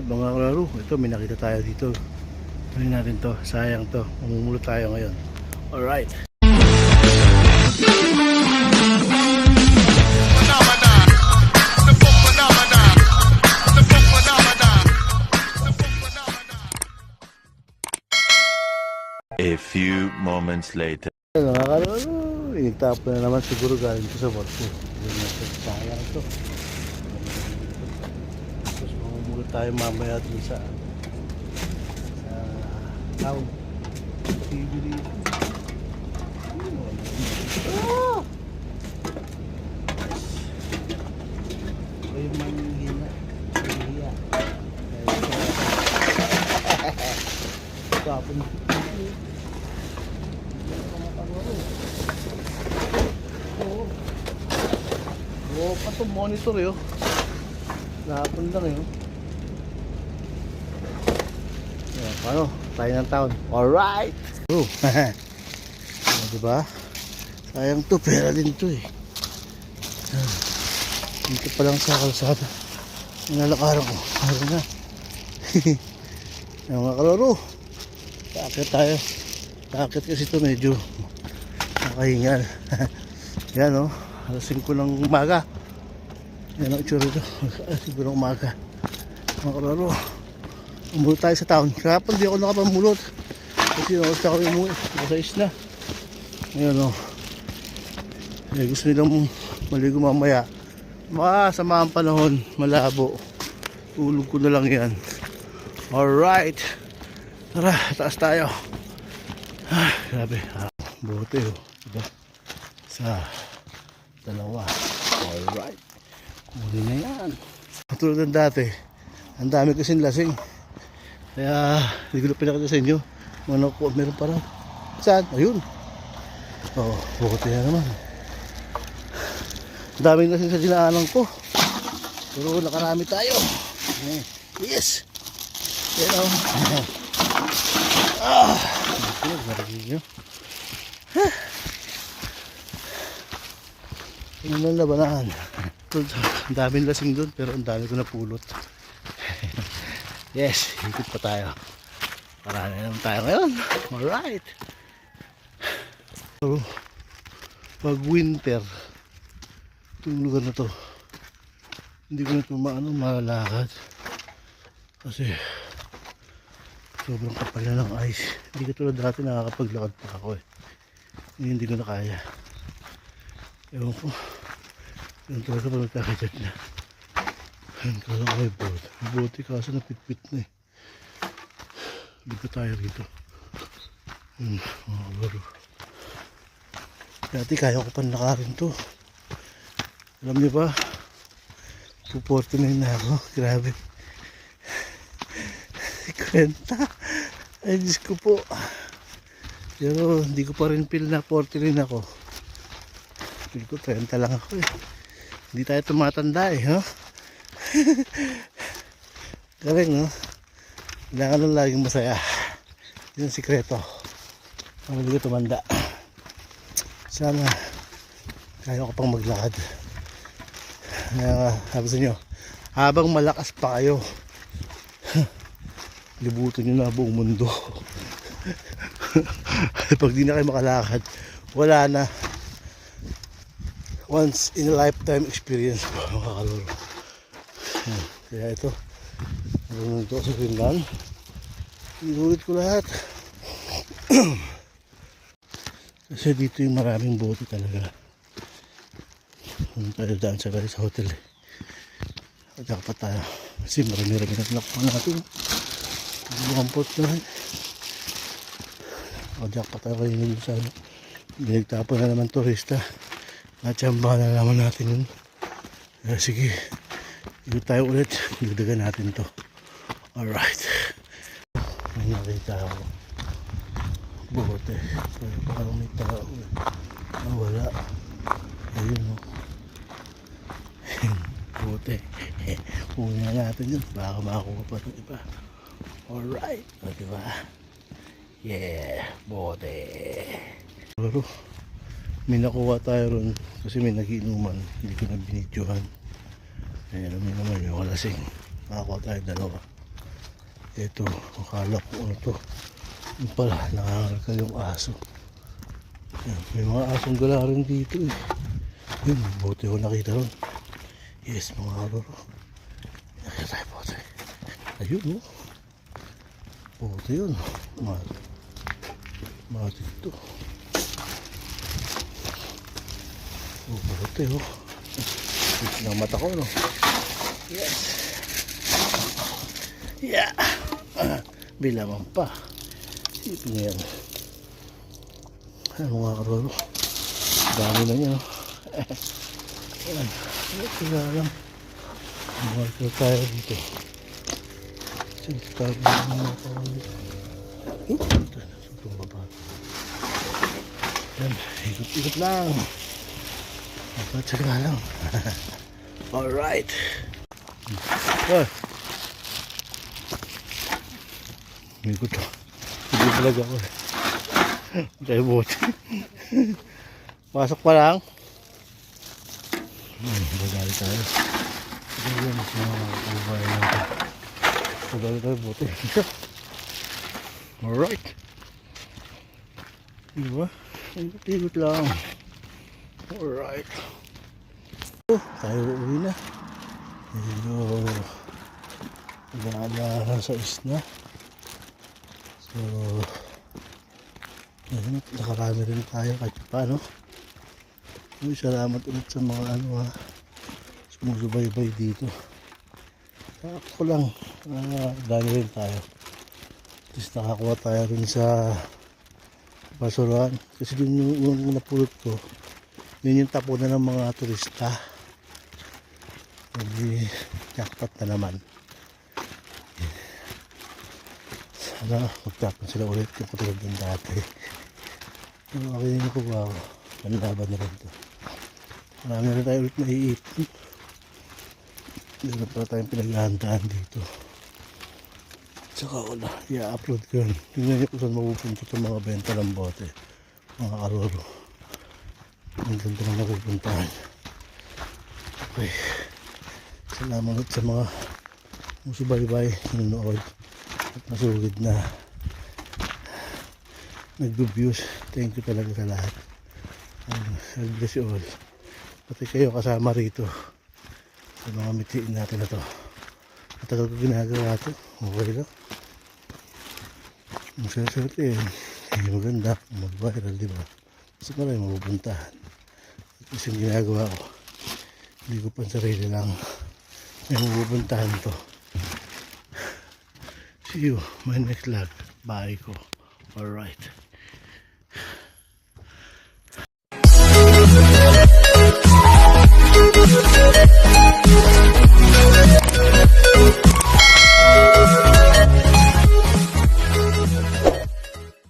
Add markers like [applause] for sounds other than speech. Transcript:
Mga kalaro, ito may nakita tayo dito. Ano natin to? Sayang to. Mamumulot tayo ngayon. Alright. A few moments later. Mga kalaro, inigtapo na naman siguro galing ko sa barko. Sayang to. Tayo mamaya dun sa sa town. Bibili. Ah! Ay, manghina. Mahiya. Tapon. Oo. Oo, pa to monitor eh. oh. Napon lang eh. Paano? Tayo ng town. Alright! Oh. [laughs] oh, diba? Sayang to, pera din to eh. [sighs] Dito pa lang sa kalsada. Nalakaran ko. Meron na. [laughs] Yan mga kalaro. Takit tayo. Takit kasi ito medyo nakahingal. [laughs] Yan o. Oh. Alas 5 ng umaga. Yan ang itsura ito. Alas 5 ng umaga. Mga kalaro. Umulot tayo sa town. Kahapon di ako nakapamulot. Kasi nakas ako umuwi. Nasa isla. Ayan o. Eh, gusto nilang maligo mamaya. Masama ang panahon. Malabo. Tulog ko na lang yan. Alright. Tara, taas tayo. Ah, grabe. Ah, buti oh. Diba? Sa dalawa. Alright. Kunin na yan. Katulad ng dati. Ang dami kasing lasing. Kaya, hindi ko na pinakita sa inyo. Ano ko, meron pa rin. Saan? Ayun. Oh, buti na naman. Daming lasing sa dinaanan ko. Pero nakarami tayo. Eh, Yes! Yan o. [laughs] Ah! Ano, narinig nyo? Ano lang labanan? Ang daming lasing doon pero ang dami ko napulot. Yes, ikot pa tayo. Marami naman tayo ngayon. Alright. So, pag winter, itong lugar na to, hindi ko na ito maano, malakad. Kasi, sobrang kapal na ng ice. Hindi ka tulad dati nakakapaglakad pa ako eh. Ngayon hindi ko na kaya. Ewan ko. Yan talaga pag nagkakajat na. Yan kala ko may boat eh, kaso napitpit na eh. Dito tayo rito. Yan, mga kabaro. Dati kaya ko pa nakarin to. Alam niyo ba? Puporto na yun na ako. Grabe. [laughs] Kwenta. Ay, Diyos ko po. Pero hindi ko pa rin feel na 49 ako. Feel ko 30 lang ako eh. Hindi tayo tumatanda eh, ha? [laughs] Galing, no? Kailangan lang laging masaya. Yun ang sikreto. Ang hindi tumanda. [clears throat] Sana kaya ko pang maglakad. Kaya nga, sabi sa inyo, habang malakas pa kayo, [laughs] libutin nyo na buong mundo. [laughs] Pag di na kayo makalakad, wala na. Once in a lifetime experience po, mga kaloro. Kaya ito, marunong ito sa Finland. Inulit ko lahat. [clears throat] Kasi dito yung maraming bote talaga. Punta tayo daan sa sa hotel eh. At dapat tayo. Kasi marami-rami na tinakpan natin. Bukampot na rin. O jackpot tayo kayo dun sa ano. Binigtapon na naman turista. Natsambahan na naman natin yun. Kaya sige. Ikot tayo ulit. Dagdagan natin to. Alright. May nakita ako. Bote. Pero parang may tao eh. Ah, wala. Ayun o. [laughs] Bote. [laughs] Kunin na natin yun. Baka makakuha pa ito iba. Alright. O diba? Yeah. Bote. Pero may nakuha tayo ron kasi may nagiinuman. Hindi ko na binidyohan. Ayan, may naman yung lasing. Nakakuha tayo dalawa. Ito, akala ko ano to. Yung pala, nangangalkal yung aso. Yan, may mga asong gala rin dito eh. Yun, buti ko nakita ron. Yes, mga karoro. Nakita tayo bote. Ayun, oh. Bote yun. Mat. Matik to. Oh, bote, oh. Ito ng mata ko, no? Yes. Yeah. [clears throat] Bilangan pa. Isipin niya. Ano mga karoro? Dami na niya, no? Ayan. [laughs] Ito lang. Marker tayo dito. Sintabi ng mga. Oh, ito na. Sobrang baba. Yan. Ikot-ikot lang. Sila lang. [laughs] Alright. Oh. Ikot to. Hindi talaga ako. Tayo bote. Pasok pa lang. Hmm, bagali tayo. Ito yun, mga kubay natin. Bagali tayo, buti. Alright. Diba? Ikot-ikot lang. Alright. Oh, tayo uwi na. Medyo nagaabahan sa isna. So, ayun, nakarami rin tayo kahit paano. Uy, salamat ulit sa mga ano ha. Sumusubaybay dito. Ako lang. Uh, dami rin tayo. Least nakakuha tayo rin sa basuran. Kasi yun yung, yung napulot ko. Yun yung tapunan ng mga turista. Hindi jackpot na naman. Sana magtapon sila ulit yung katulad ng dati. Pero okay din ko ba? Panlaban na rin to. Marami na tayo ulit naiipon. Meron pa tayong pinaghahandaan dito. Tsaka wala, i-upload ko yun. Tingnan niyo kung saan mapupunta itong mga benta ng bote. Mga karoro. Ang ganda na napupuntahan. Okay. Salamat ulit sa mga musubaybay, nanonood at masugid na nag-views. Thank you talaga sa lahat. Um, God bless you all. Pati kayo kasama rito sa mga mitiin natin na to. Matagal ko ginagawa to. Okay lang. Ang swerte eh. Hindi maganda. Mag-viral, di ba? Kasi marami mapupuntahan. At yung ginagawa ko, hindi ko pa sarili lang yung pupuntahan ko. See you my next vlog. Bye ko. Alright. Thank